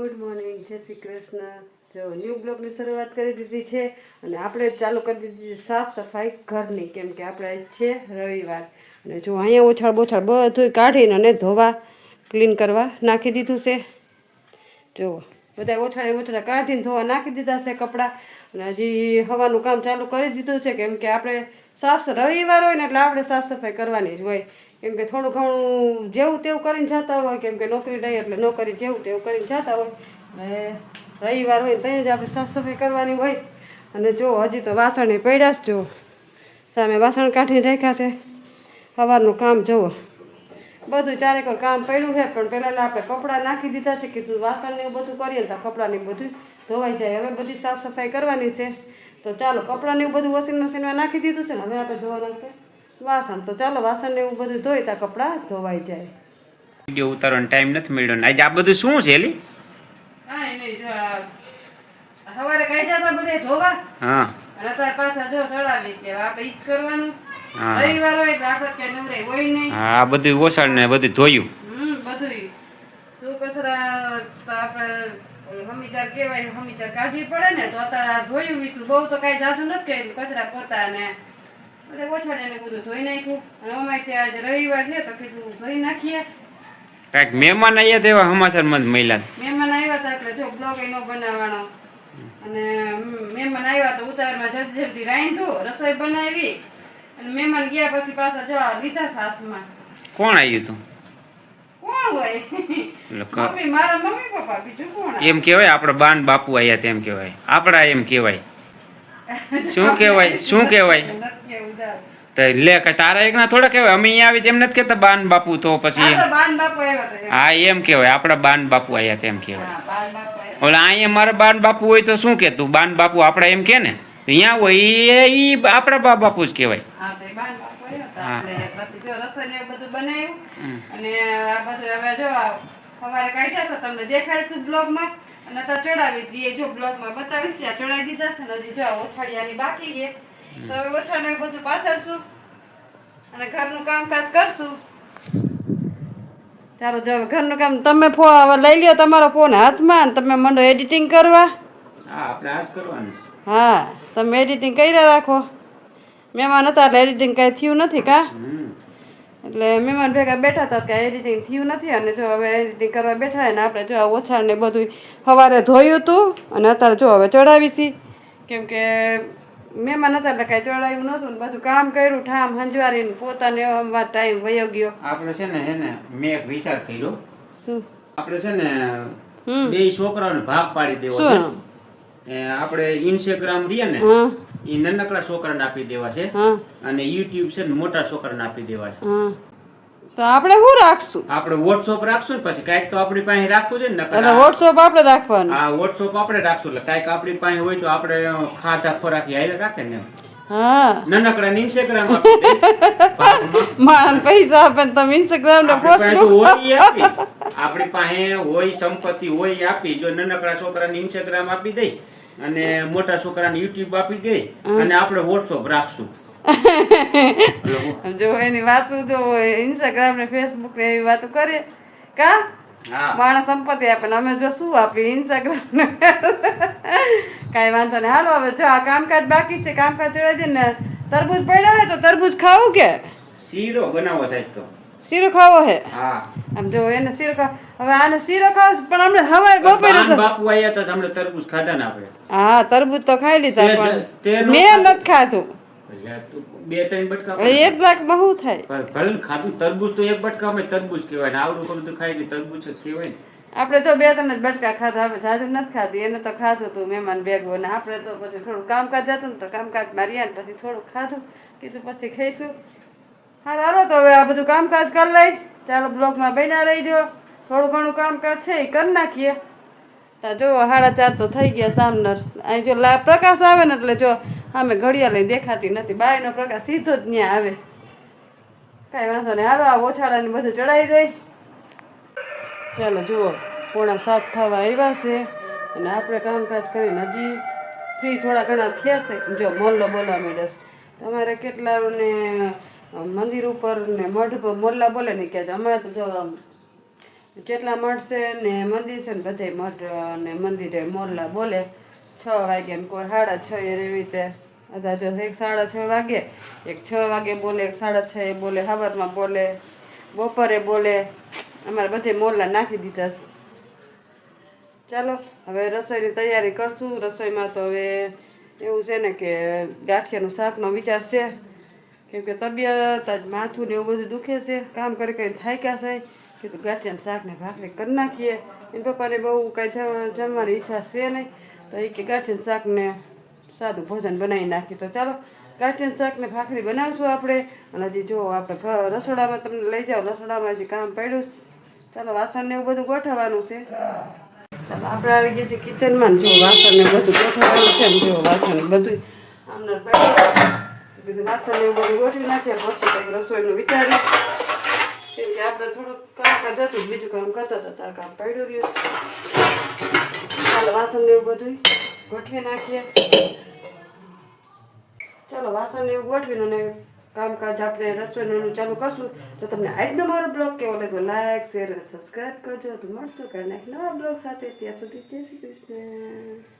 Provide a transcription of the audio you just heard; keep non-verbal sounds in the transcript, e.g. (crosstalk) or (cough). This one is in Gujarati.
ગુડ મોર્નિંગ, જય શ્રી કૃષ્ણ. જો ન્યૂ બ્લોગની શરૂઆત કરી દીધી છે અને આપણે ચાલુ કરી દીધી છે સાફ સફાઈ ઘરની, કેમ કે આપણે છે રવિવાર. અને જો અહીંયા ઓછાળ બોછાળ બધું કાઢીને અને ધોવા, ક્લીન કરવા નાખી દીધું છે. જો બધા ઓછાળે ઓછાળે કાઢીને ધોવા નાખી દીધા છે કપડાં. અને હજી હવાનું કામ ચાલુ કરી દીધું છે, કેમ કે આપણે સાફ રવિવાર હોય ને એટલે આપણે સાફ સફાઈ કરવાની જ હોય. કેમ કે થોડું ઘણું જેવું તેવું કરીને જતા હોય, કેમ કે નોકરી રહી એટલે નોકરી જેવું તેવું કરીને જતા હોય. એટલે રવિવાર હોય ત્યાં જ આપણે સાફ સફાઈ કરવાની હોય. અને જો હજી તો વાસણ પડ્યા જ જો. સામે વાસણ કાઢીને રાખ્યા છે. સવારનું કામ જુઓ. બધું ચારેક કામ પડ્યું છે, પણ પહેલાં આપણે કપડાં નાખી દીધા છે કે તું વાસણ ને બધું કરીએ તો કપડાં બધું ધોવાઈ જાય. હવે બધી સાફ સફાઈ કરવાની છે. તો ચાલો કપડાં એવું બધું વોશિંગ મશીનમાં નાખી દીધું છે ને, હવે આપણે ધોવાના છે. વાસણ તો ચાલો વાસણ ને એવું બધું ધોઈ તા કપડાં ધોવાઈ જાય. વીડિયો ઉતારવાનો ટાઈમ નથી મળ્યો ને. આજે આ બધું શું છે એલી? કાંઈ નહીં જો સવારે કાઢ્યા હતા બધે ધોવા. હા. અને અત્યારે પાછા જો ચડાવી છે આપણે ઈ જ કરવાનું. રવિવાર હોય એટલે આપણે કઈ નવરાય હોય નહીં. હા આ બધું ઓસાડ ને બધું ધોયું. હમ બધુંય. તું કચરા તો આપણે હમીચાર કહેવાય હમીચાર કાઢવી પડે ને તો અત્યારે ધોયું વીશું બહુ તો કાંઈ જાજુ નથી કર્યું. કચરા પોતા બધે ઓછાડે ને બધું ધોઈ નાખ્યું. અને અમારે ત્યાં આજે રવિવાર છે તો કીધું ધોઈ નાખીએ. કાંઈક મહેમાન આવ્યા તેવા સમાચાર મત મહિલા મહેમાન આવ્યા હતા એટલે જો બ્લોગ નો બનાવવાનો. અને મહેમાન આવ્યા તો ઉતારમાં જલ્દી જલ્દી રાંધ્યું રસોઈ બનાવી. અને મહેમાન ગયા પછી પાછા જવા લીધા સાથમાં. કોણ આવ્યું તું? કોણ હોય? મમ્મી મારા મમ્મી પપ્પા બીજું કોણ એમ કહેવાય આપણે બાન બાપુ આવ્યા તેમ કહેવાય. આપણા એમ કહેવાય. શું કહેવાય? શું કહેવાય? લે કે તારા એકના થોડા કહેવાય અમે અહીંયા આવી એમ નથી કહેતા બાન બાપુ તો પછી. હા એમ કહેવાય. આપણા બાન બાપુ આવ્યા તેમ કહેવાય. આવ્યા. ઓલા અહીંયા મારા બાન બાપુ હોય તો શું કેતું બાન બાપુ આપણા એમ કે ને? અહીંયા હોય એ આપણા બા બાપુ જ કહેવાય. ને સવારે કાઢ્યા હતા તમને દેખાડ્યું બ્લોગમાં. અને તો ચડાવીશ. એ જો બ્લોગમાં બતાવીશ. ચડાવી દીધા છે ને હજી જો ઓછાડિયાની બાકી છે. તો હવે ઓછાડને બધું પાથરશું અને ઘરનું કામકાજ કરશું. ચાલો જો ઘરનું કામ તમે ફો હવે લઈ લ્યો તમારો ફોન હાથમાં અને તમે મંડો એડિટિંગ કરવા. હા આપણે આજ કરવાનું હા તમે એડિટિંગ કર્યા રાખો. મહેમાન હતા એટલે એડિટિંગ કાંઈ થયું નથી કા? એટલે મહેમાન ભેગા બેઠા હતા કે એડિટિંગ થયું નથી અને જો હવે એડિટિંગ કરવા બેઠા ને આપણે જો ઓછાને ને બધું સવારે ધોયું હતું અને અત્યારે જો હવે ચડાવીશી કેમ કે મહેમાન હતા એટલે કાંઈ ચડાયું નતું બધું કામ કર્યું ઠામ હંજવારી પોતાને ટાઈમ વયો ગયો. આપણે છે ને હે ને મેં એક વિચાર કર્યો. શું? આપણે છે ને. બે છોકરાઓને ભાગ પાડી દેવો છે. એ આપણે ઇન્સ્ટાગ્રામ રહીએ ને એ નાનકડા છોકરાને આપી દેવા છે. અને યુટ્યુબ છે ને મોટા છોકરાને આપી દેવા છે. તો આપણે શું રાખશું? આપણે વોટ્સઅપ રાખશું ને પછી કાંઈક તો આપણી પાસે રાખવું છે ને એટલે વોટ્સઅપ આપણે રાખવાનું. હા વોટ્સઅપ આપણે રાખશું એટલે કાંઈક આપણી પાસે હોય તો આપણે ખાધા ખોરાકી હાલે રાખે ને હા. નાનકડા ઇન્સ્ટાગ્રામ આપી (laughs) માન પૈસા આપે તમે ઇન્સ્ટાગ્રામ ને આપણી પાસે હોય આપણી પાસે હોય સંપત્તિ હોય આપી. જો નાનકડા છોકરાને ઇન્સ્ટાગ્રામ આપી દઈ અને મોટા છોકરાને યુટ્યુબ આપી દઈ અને આપણે વોટ્સઅપ રાખશું. (laughs) જો એની વાતો જો ઇન્સ્ટાગ્રામ ને ફેસબુક ને એવી વાતો કરે કા? માણસ સંપત્તિ આપે ને અમે જો શું આપી ઇન્સ્ટાગ્રામ ને. (laughs) કાંઈ વાંધો નહીં. હાલો હવે જો આ કામકાજ બાકી છે કામકાજ ચડાવી દે ને તરબૂજ પડ્યા હોય તો તરબૂજ ખાવું કે? શીરો બનાવો થાય તો. શીરો ખાવો હે? હા. આમ જો એને શીરો ખાવ હવે આને શીરો ખાવ પણ અમને હવારે બપોરે તો બાપુ આયા તો હમણાં તરબૂજ ખાધા ને આપણે હા તરબૂજ તો ખાઈ લીધા પણ મેં નથી ખાધું. બે ત્રણ બટકા એક લાખમાં શું થાય. ભલે ખાધું તરબૂચ તો એક બટકામાં તરબૂચ કહેવાય ને આવડું કરું તો ખાય લે તરબૂચ જ કહેવાય ને. આપણે તો બે ત્રણ જ બટકા ખાધા આપણે જાજુ નથી ખાધી એને તો ખાધું હતું મહેમાન ભેગું અને આપણે તો પછી થોડું કામકાજ હતું ને તો કામકાજ માર્યા ને પછી થોડું ખાધું કીધું પછી ખાઈશું. હારું હાલો તો હવે આ બધું કામકાજ કરી લઈ. ચાલો બ્લોકમાં બન્યા રહીજો. થોડું ઘણું કામકાજ છે એ કરી નાખીએ. તા જો સાડા ચાર તો થઈ ગયા સામનર. અહીં જો પ્રકાશ આવે ને એટલે જો આમે ઘડિયા લઈ દેખાતી નથી. બાયનો પ્રકાશ સીધો જ ત્યાં આવે. કાંઈ વાંધો નહીં. હાલો, આ ઓછાડાને બધું ચડાવી દઈ. ચાલો, જુઓ. પોણા સાત થવા આવ્યા છે અને આપણે કામકાજ કરીને હજી ફ્રી થોડા ઘણા થયા છે. જો, મોલ્લો બોલવા મળે તમારે તમારે કેટલાને મંદિર ઉપર ને મઢ પર મોલ્લા બોલે નહીં કે અમારે તો જો જેટલા મળશે ને મંદિર છે ને બધે મઠ અને મંદિરે મોરલા બોલે છ વાગે ને કોઈ સાડા છ એવી રીતે. બધા જો એક સાડા છ વાગે, એક છ વાગે બોલે, એક સાડા છ એ બોલે સવારમાં બોલે, બપોરે બોલે. અમારે બધે મોરલા નાખી દીધા ચાલો, હવે રસોઈની તૈયારી કરશું. રસોઈમાં તો હવે એવું છે ને કે ગાંઠિયાનું શાકનો વિચાર છે. કેમ કે તબિયત આજ માથું ને એવું બધું દુખે છે. કામ કરી કરીને થાક્યા છે. કીધું, ગાંઠિયાનું શાક ને ભાખરી કરી નાખીએ. એને પપ્પાને બહુ કાંઈ જમ- જમવાની ઈચ્છા છે નહીં. તો એ કે, ગાંઠિયાનું શાક ને સાદું ભોજન બનાવી નાખીએ. તો ચાલો, ગાંઠિયાનું શાક ને ભાખરી બનાવશું આપણે. અને હજી જો આપણે રસોડામાં તમને લઈ જાઓ, રસોડામાં હજી કામ પડ્યું ચાલો વાસણ ને એવું બધું ગોઠવવાનું છે. ચાલો, આપણે આવી ગયા છીએ કિચનમાં. જો વાસણ ને બધું ગોઠવવાનું છે જો વાસણ બધું આમને બધું વાસણ ને એવું બધું ગોઠવી નાખીએ, પછી કંઈક રસોઈનું વિચારી કેમ કે આપણે થોડુંક કામકાજ હતું, બીજું કામ કરતા હતા, તાર કામ પડ્યું રહ્યું. ચાલો, વાસણ ને એવું બધું ગોઠવી નાખીએ. ચાલો, વાસણ ને એવું ગોઠવીને અને કામકાજ આપણે રસોઈનું ચાલુ કરશું. તો તમને આજનો મારો બ્લોગ કેવો લાગ્યો? લાઈક શેર અને સબસ્ક્રાઈબ કરજો. તો મળશું કાલે નવા બ્લોગ સાથે. ત્યાં સુધી જય શ્રી કૃષ્ણ.